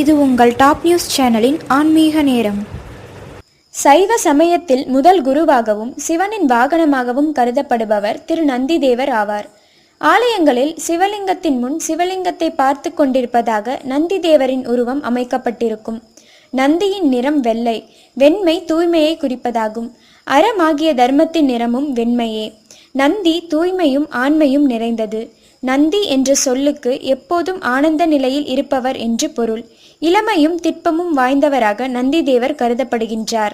இது உங்கள் top news சேனலின் ஆன்மீக நேரம். சைவ சமயத்தில் முதல் குருவாகவும் சிவனின் வாகனமாகவும் கருதப்படுபவர் திரு நந்திதேவர் ஆவார். ஆலயங்களில் சிவலிங்கத்தின் முன் சிவலிங்கத்தை பார்த்து கொண்டிருப்பதாக நந்திதேவரின் உருவம் அமைக்கப்பட்டிருக்கும். நந்தியின் நிறம் வெள்ளை வெண்மை தூய்மையை குறிப்பதாகும். அறமாகிய தர்மத்தின் நிறமும் வெண்மையே. நந்தி தூய்மையும் ஆண்மையும் நிறைந்தது. நந்தி என்ற சொல்லுக்கு எப்போதும் ஆனந்த நிலையில் இருப்பவர் என்று பொருள். இளமையும் திட்பமும் வாய்ந்தவராக நந்திதேவர் கருதப்படுகின்றார்.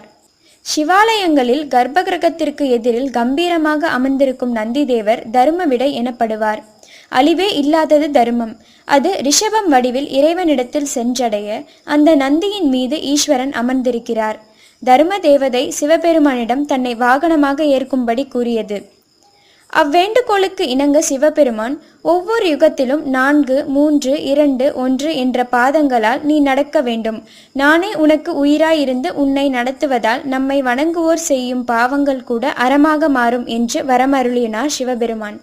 சிவாலயங்களில் கர்ப்பகிரகத்திற்கு எதிரில் கம்பீரமாக அமர்ந்திருக்கும் நந்திதேவர் தருமவிடை எனப்படுவார். அழிவே இல்லாதது தர்மம். அது ரிஷபம் வடிவில் இறைவனிடத்தில் சென்றடைய அந்த நந்தியின் மீது ஈஸ்வரன் அமர்ந்திருக்கிறார். தர்ம தேவதை சிவபெருமானிடம் தன்னை வாகனமாக ஏற்கும்படி கூறியது. அவ்வேண்டுகோளுக்கு இணங்க சிவபெருமான் ஒவ்வொரு யுகத்திலும் நான்கு மூன்று இரண்டு ஒன்று என்ற பாதங்களால் நீ நடக்க வேண்டும். நானே உனக்கு உயிராயிருந்து உன்னை நடத்துவதால் நம்மை வணங்குவோர் செய்யும் பாவங்கள் கூட அறமாக மாறும் என்று வரமருளினார் சிவபெருமான்.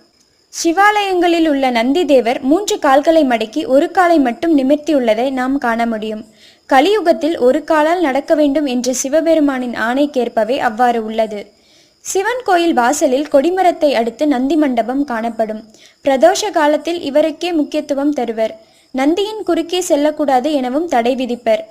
சிவாலயங்களில் உள்ள நந்திதேவர் மூன்று கால்களை மடக்கி ஒரு காலை மட்டும் நிமிர்த்தியுள்ளதை நாம் காண முடியும். கலியுகத்தில் ஒரு காலால் நடக்க வேண்டும் என்ற சிவபெருமானின் ஆணைக்கேற்பவே அவ்வாறு உள்ளது. சிவன் கோயில் வாசலில் கொடிமரத்தை அடுத்து நந்தி மண்டபம் காணப்படும். பிரதோஷ காலத்தில் இவருக்கே முக்கியத்துவம் தருவர். நந்தியின் குறுக்கே செல்லக்கூடாது எனவும் தடை விதிப்பர்.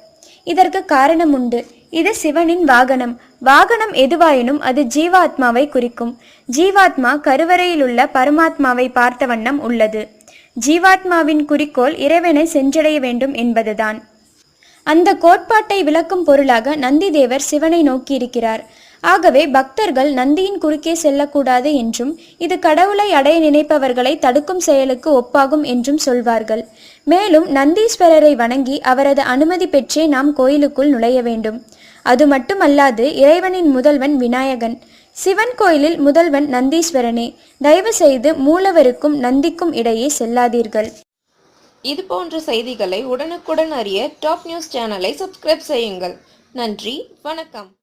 இதற்கு காரணம் உண்டு. இது சிவனின் வாகனம். வாகனம் எதுவாயினும் அது ஜீவாத்மாவை குறிக்கும். ஜீவாத்மா கருவறையில் உள்ள பரமாத்மாவை பார்த்த வண்ணம் உள்ளது. ஜீவாத்மாவின் குறிக்கோள் இறைவனை சென்றடைய வேண்டும் என்பதுதான். அந்த கோட்பாட்டை விளக்கும் பொருளாக நந்திதேவர் சிவனை நோக்கியிருக்கிறார். ஆகவே பக்தர்கள் நந்தியின் குறுக்கே செல்லக்கூடாது என்றும் இது கடவுளை அடைய நினைப்பவர்களை தடுக்கும் செயலுக்கு ஒப்பாகும் என்றும் சொல்வார்கள். மேலும் நந்தீஸ்வரரை வணங்கி அவரது அனுமதி பெற்றே நாம் கோயிலுக்குள் நுழைய வேண்டும். அது மட்டுமல்லாது இறைவனின் முதல்வன் விநாயகன். சிவன் கோயிலில் முதல்வன் நந்தீஸ்வரனே. தயவு செய்து மூலவருக்கும் நந்திக்கும் இடையே செல்லாதீர்கள். இது போன்ற செய்திகளை உடனுக்குடன் அறிய டாப் நியூஸ் சேனலை சப்ஸ்கிரைப் செய்யுங்கள். நன்றி வணக்கம்.